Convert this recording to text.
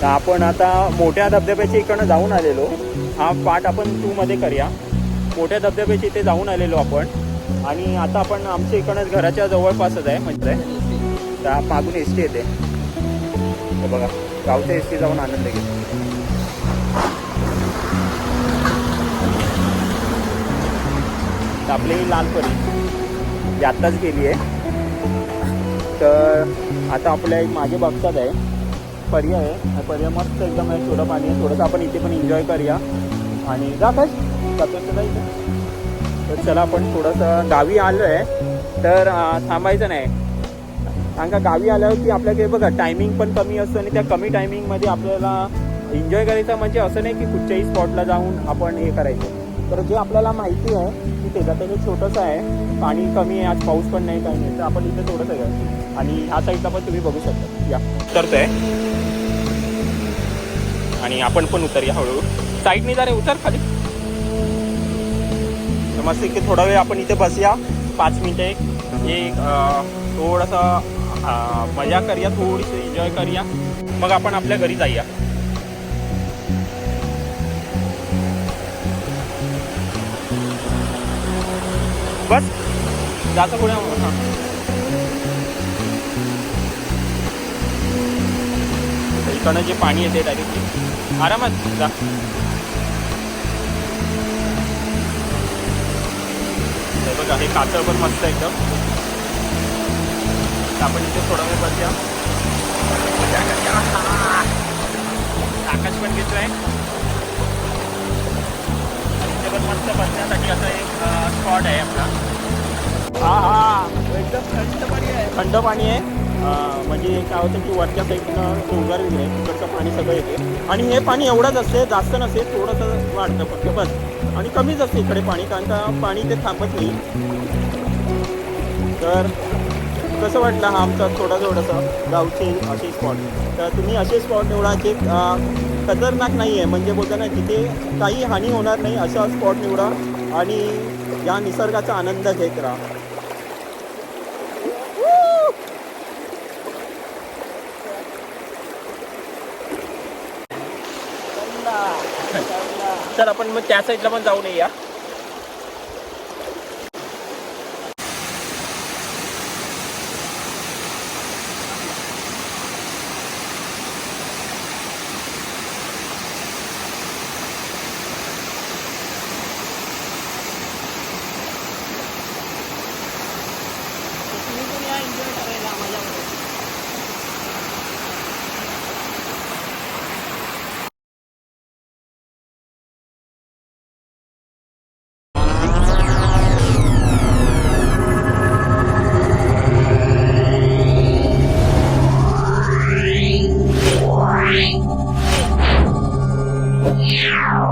तर आपण आता मोठ्या धबधब्याच्या इकडनं जाऊन आलेलो. हा पाठ आपण टूमध्ये करूया. मोठ्या धबधब्याच्या इथे जाऊन आलेलो आपण. आणि आता आपण आमच्या इकडनंच घराच्या जवळपासच आहे म्हणजे. त्या मागून एस टी येते. बघा गावच्या एस टी जाऊन आनंद घेतो. तर आपली ही लाल आत्ताच गेली आहे. तर आता आपल्या एक मागे बघतात आहे. पर्याय आहे. हा पर्याय मस्त एकदम आहे थोडं पाणी आहे थोडंसं आपण इथे पण एन्जॉय करूया. आणि जा काय जातो इथे. तर चला आपण थोडंसं गावी आलो आहे तर थांबायचं नाही. कारण का गावी आल्यावर की आपल्याकडे बघा टायमिंग पण कमी असतं आणि त्या कमी टायमिंगमध्ये आपल्याला एन्जॉय करायचं म्हणजे असं नाही की कुठच्याही स्पॉटला जाऊन आपण हे करायचं. तर जे आपल्याला माहिती आहे की त्याचं ते छोटंसं आहे पाणी कमी आहे आज पाऊस पण नाही काही नाही तर आपण इथे थोडंसं घ्या. आणि ह्या साईडला पण तुम्ही बघू शकता. या. उतरतोय. आणि आपण पण उतरूया हळूहळू. साईडने जा रे उतर खाली. मस्त की थोडा वेळ आपण इथे बसूया. पाच मिनिटे. एक थोडासा मजा करूया थोडीशी एन्जॉय करूया. मग आपण आपल्या घरी जाऊया. बस. जातं पुढे. हां. इकडनं जे पाणी येते डायरेक्ट आरामात जा. बघा हे कातळ पण मस्त आहे एकदम. आपण इथे थोडा वेळ बसूया. आकाश पण घेतलं आहे पण मस्त बसण्यासाठी असं एक स्पॉट आहे आपला. हा हा. एकदम थंड पाणी आहे. थंड पाणी आहे. म्हणजे काय होतं की वरच्या साईडनं डोंगर आहे, तिकडचं पाणी सगळं येते. आणि हे पाणी एवढंच असते जास्त नसते थोडंसं वाढतं फक्त बस. आणि कमीच असते इकडे पाणी कारण का पाणी ते थांबत नाही. तर कसं वाटलं हा आमचा थोडा थोडंसं गावचे असे स्पॉट तर तुम्ही असे स्पॉट निवडा जे खतरनाक नाही आहे म्हणजे बोलता ना जिथे काही हानी होणार नाही असा स्पॉट निवडा आणि या निसर्गाचा आनंद घेत राहा. तर आपण मग त्या साईडला पण जाऊन येऊया 了。